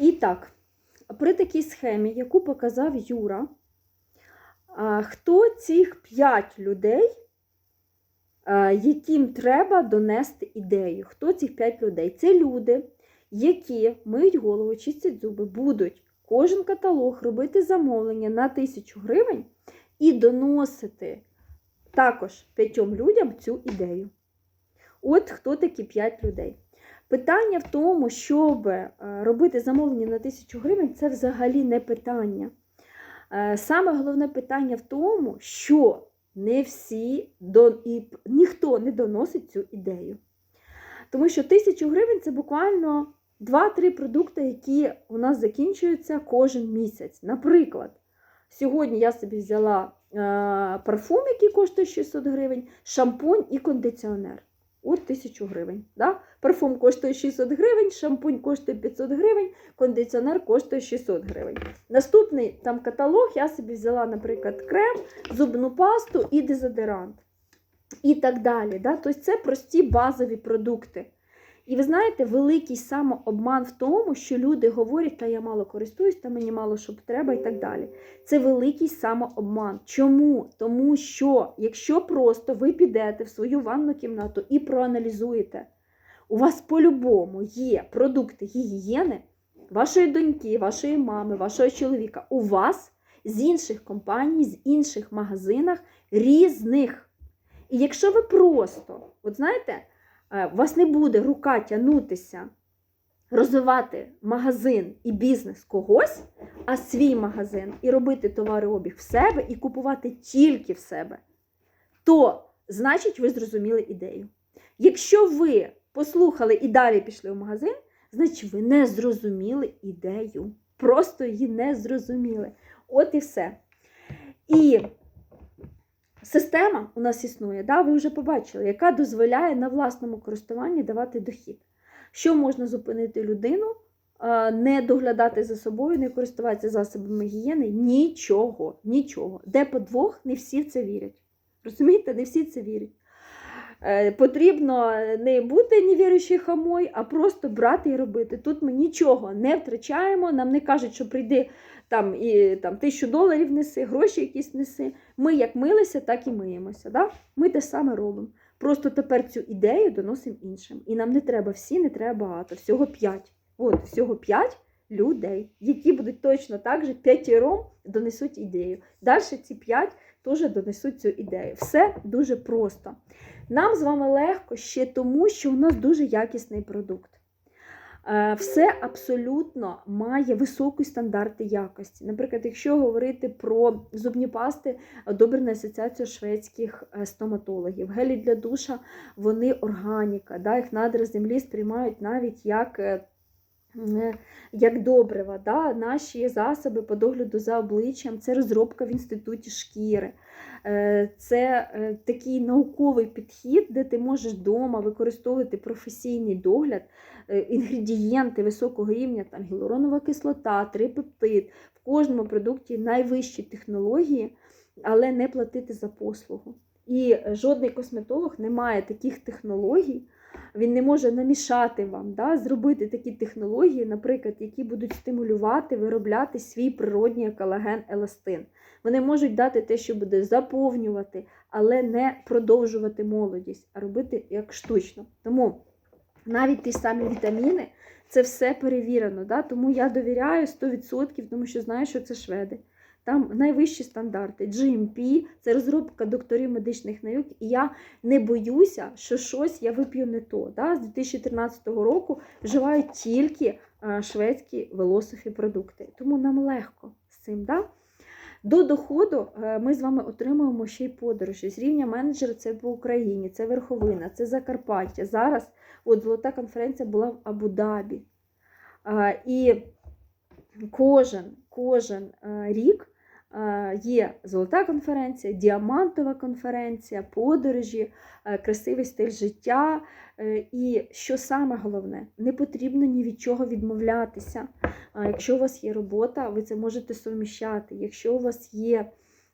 І так, при такій схемі, яку показав Юра, хто цих 5 людей, яким треба донести ідею? Хто цих 5 людей? Це люди, які миють голову, чистять зуби, будуть кожен каталог робити замовлення на 1000 гривень і доносити також п'ятьом людям цю ідею. От хто такі 5 людей. Питання в тому, щоб е, робити замовлення на 1000 гривень, це взагалі не питання. Е, Саме головне питання в тому, що не всі і ніхто не доносить цю ідею. Тому що 1000 гривень це буквально 2-3 продукти, які у нас закінчуються кожен місяць. Наприклад, сьогодні я собі взяла е, парфум, який коштує 600 гривень, шампунь і кондиціонер. От 1000 гривень. Да? Парфум коштує 600 гривень, шампунь коштує 500 гривень, кондиціонер коштує 600 гривень. Наступний там каталог я собі взяла, наприклад, крем, зубну пасту і дезодорант. І так далі. Да? Тобто це прості базові продукти. І ви знаєте, великий самообман в тому, що люди говорять, та я мало користуюсь, та мені мало що треба і так далі. Це великий самообман. Чому? Тому що якщо просто ви підете в свою ванну кімнату і проаналізуєте, у вас по-любому є продукти гігієни вашої доньки, вашої мами, вашого чоловіка, у вас з інших компаній, з інших магазинах різних. І якщо ви просто, от знаєте, у вас не буде рука тягнутися розвивати магазин і бізнес когось, а свій магазин і робити товарообіг в себе і купувати тільки в себе, то значить ви зрозуміли ідею. Якщо ви послухали і далі пішли в магазин, значить ви не зрозуміли ідею. Просто її не зрозуміли. От і все. І система у нас існує, да, ви вже побачили, яка дозволяє на власному користуванні давати дохід. Що можна зупинити людину, не доглядати за собою, не користуватися засобами гігієни? Нічого, нічого. Де подвох, не всі в це вірять. Розумієте, не всі це вірять. Е, Потрібно не бути невіруючий хамой, а просто брати і робити. Тут ми нічого не втрачаємо. Нам не кажуть, що прийди там і там тисячу доларів неси, гроші якісь неси. Ми як милися, так і миємося. Да? Ми те саме робимо. Просто тепер цю ідею доносимо іншим. І нам не треба всі, не треба багато. Всього п'ять. От, всього п'ять людей, які будуть точно так же п'ятіром донесуть ідею. Далі ці п'ять теж донесуть цю ідею. Все дуже просто. Нам з вами легко ще тому, що у нас дуже якісний продукт. Е, Все абсолютно має високі стандарти якості. Наприклад, якщо говорити про зубні пасти, одобрена асоціація шведських е, стоматологів, гелі для душа, вони органіка, да, їх надра землі сприймають навіть як. Е, Як добрива, да? наші засоби по догляду за обличчям це розробка в інституті шкіри. Е, Це е, такий науковий підхід, де ти можеш вдома використовувати професійний догляд, інгредієнти високого рівня, там гіалуронова кислота, трипептид. В кожному продукті найвищі технології, але не платити за послугу. І жодний косметолог не має таких технологій, він не може намішати вам, да, зробити такі технології, наприклад, які будуть стимулювати виробляти свій природній колаген еластин. Вони можуть дати те, що буде заповнювати, але не продовжувати молодість, а робити як штучно. Тому навіть ті самі вітаміни, це все перевірено. Да? Тому я довіряю 100%, тому що знаю, що це шведи. Там найвищі стандарти. GMP – це розробка докторів медичних наук, і я не боюся, що щось я вип'ю не то. Да? З 2013 року вживаю тільки е, шведські велософі продукти. Тому нам легко з цим. Да? До доходу е, ми з вами отримуємо ще й подорожі. З рівня менеджера це по Україні, це Верховина, це Закарпаття. Зараз от золота конференція була в Абу-Дабі. Е, І кожен, кожен е, рік е, є золота конференція, діамантова конференція, подорожі, е, красивий стиль життя. І що саме головне, не потрібно ні від чого відмовлятися. Якщо у вас є робота, ви це можете суміщати. Якщо у вас є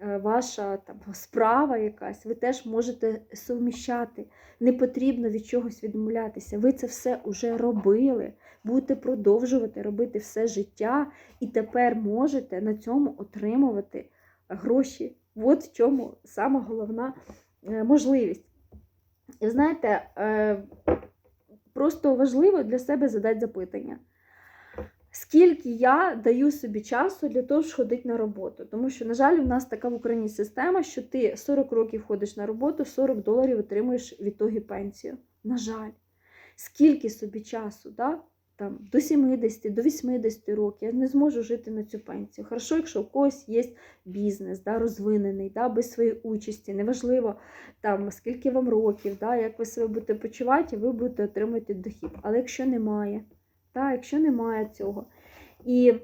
ваша там, справа якась, ви теж можете суміщати. Не потрібно від чогось відмовлятися. Ви це все вже робили. будете продовжувати робити все життя, і тепер можете на цьому отримувати гроші. От в чому сама головна е, можливість. Знаєте, е, просто важливо для себе задати запитання. Скільки я даю собі часу для того, щоб ходити на роботу? Тому що, на жаль, у нас така в Україні система, що ти 40 років ходиш на роботу, 40 доларів отримуєш від того пенсію. На жаль, скільки собі часу, да? там, до 70, до 80 років я не зможу жити на цю пенсію. Хорошо, якщо у когось є бізнес, да, розвинений, да, без своєї участі, неважливо, там, скільки вам років, да, як ви себе будете почувати, ви будете отримати дохід. Але якщо немає, та, якщо немає цього. І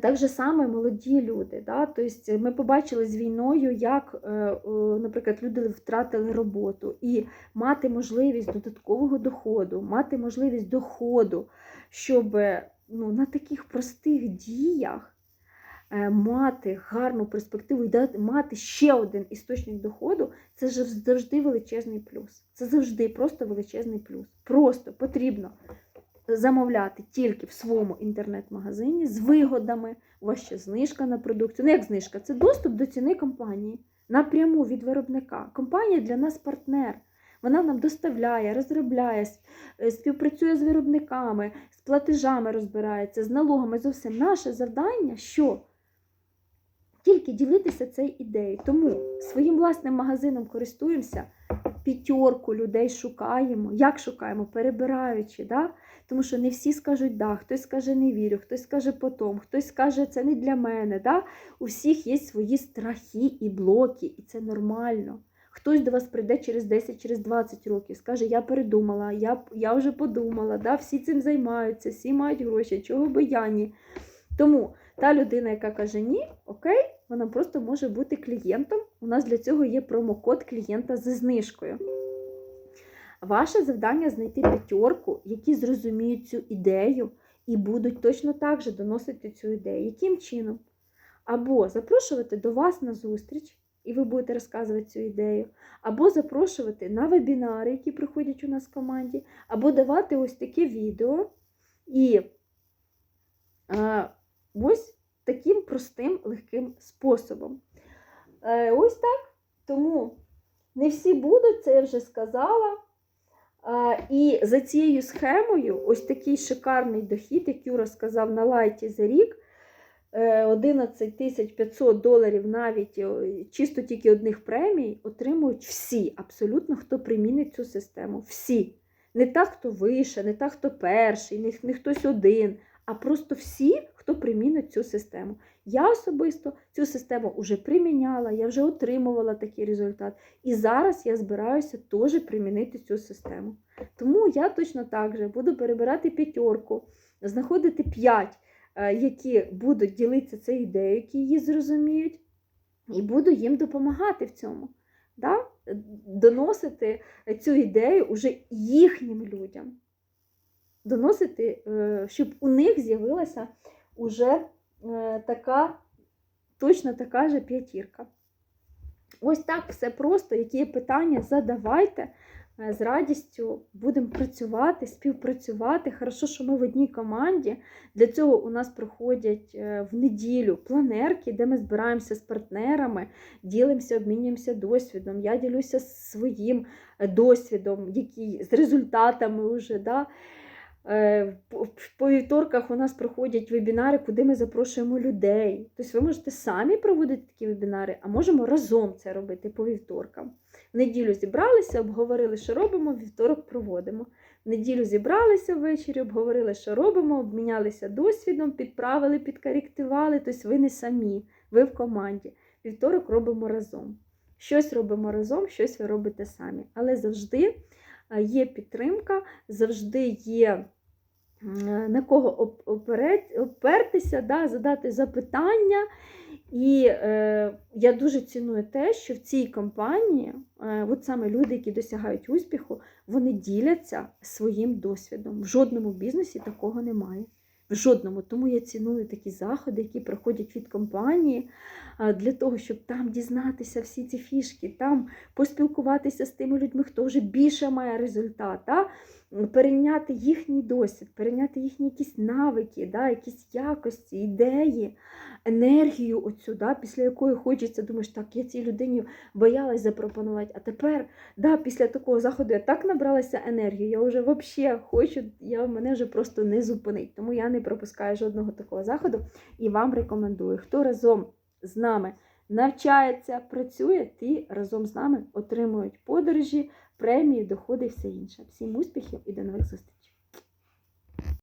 так же саме молоді люди. Да? Тобто ми побачили з війною, як, е, наприклад, люди втратили роботу і мати можливість додаткового доходу, мати можливість доходу, щоб ну, на таких простих діях е, мати гарну перспективу і мати ще один істочник доходу, це завжди величезний плюс. Це завжди просто величезний плюс. Просто потрібно замовляти тільки в своєму інтернет-магазині з вигодами. У вас ще знижка на продукцію. Ну, як знижка, це доступ до ціни компанії напряму від виробника. Компанія для нас партнер. Вона нам доставляє, розробляє, е, співпрацює з виробниками, з платежами розбирається, з налогами. Зовсім наше завдання, що тільки ділитися цією ідеєю. Тому своїм власним магазином користуємося, п'ятерку людей шукаємо. Як шукаємо? Перебираючи. Да? Тому що не всі скажуть да, хтось скаже не вірю, хтось скаже потом, хтось скаже це не для мене. Да? У всіх є свої страхи і блоки, і це нормально. Хтось до вас прийде через 10, через 20 років, скаже, я передумала, я я вже подумала, да? всі цим займаються, всі мають гроші, чого би я ні. Тому та людина, яка каже ні, окей, вона просто може бути клієнтом. У нас для цього є промокод клієнта зі знижкою. Ваше завдання знайти п'ятерку, які зрозуміють цю ідею і будуть точно так же доносити цю ідею. Яким чином? Або запрошувати до вас на зустріч, і ви будете розказувати цю ідею, або запрошувати на вебінари, які проходять у нас в команді, або давати ось таке відео. І а, ось таким простим, легким способом. Е, ось так. Тому не всі будуть, це я вже сказала. І за цією схемою, ось такий шикарний дохід, як Юра сказав, на лайті за рік. 11 е, 500 доларів навіть чисто тільки одних премій отримують всі, абсолютно хто примінить цю систему. Всі. Не так, хто вище, не так, хто перший, не, не хтось один, а просто всі, хто примінить цю систему. Я особисто цю систему вже приміняла, я вже отримувала такий результат. І зараз я збираюся теж примінити цю систему. Тому я точно так же буду перебирати п'ятерку, знаходити п'ять, е, які будуть ділитися цією ідеєю, які її зрозуміють, і буду їм допомагати в цьому. Да? Доносити цю ідею уже їхнім людям. Доносити, е, щоб у них з'явилася уже е, така, точно така же п'ятірка. Ось так все просто, які питання, задавайте. Е, з радістю будемо працювати, співпрацювати. Хорошо, що ми в одній команді. Для цього у нас проходять е, в неділю планерки, де ми збираємося з партнерами, ділимося, обмінюємося досвідом. Я ділюся своїм досвідом, який, з результатами вже. Да? Е, по вівторках у нас проходять вебінари, куди ми запрошуємо людей. Тобто ви можете самі проводити такі вебінари, а можемо разом це робити по вівторкам. В неділю зібралися, обговорили, що робимо, вівторок проводимо. В неділю зібралися ввечері, обговорили, що робимо, обмінялися досвідом, підправили, підкоректували. Тобто ви не самі, ви в команді. Вівторок робимо разом. Щось робимо разом, щось ви робите самі. Але завжди є підтримка, завжди є на кого опертися, да, задати запитання. І е, я дуже ціную те, що в цій компанії, е, от саме люди, які досягають успіху, вони діляться своїм досвідом. В жодному бізнесі такого немає. В жодному. Тому я ціную такі заходи, які проходять від компанії, для того, щоб там дізнатися всі ці фішки, там поспілкуватися з тими людьми, хто вже більше має результат. Да? перейняти їхній досвід, перейняти їхні якісь навики, да, якісь якості, ідеї, енергію оцю, да, після якої хочеться, думаєш, так, я цій людині боялась запропонувати, а тепер, да, після такого заходу я так набралася енергії, я вже взагалі хочу, я, мене вже просто не зупинить. Тому я не пропускаю жодного такого заходу і вам рекомендую, хто разом з нами навчається, працює, ті разом з нами отримують подорожі, премії, доходи і все інше. Всім успіхів і до нових зустрічей!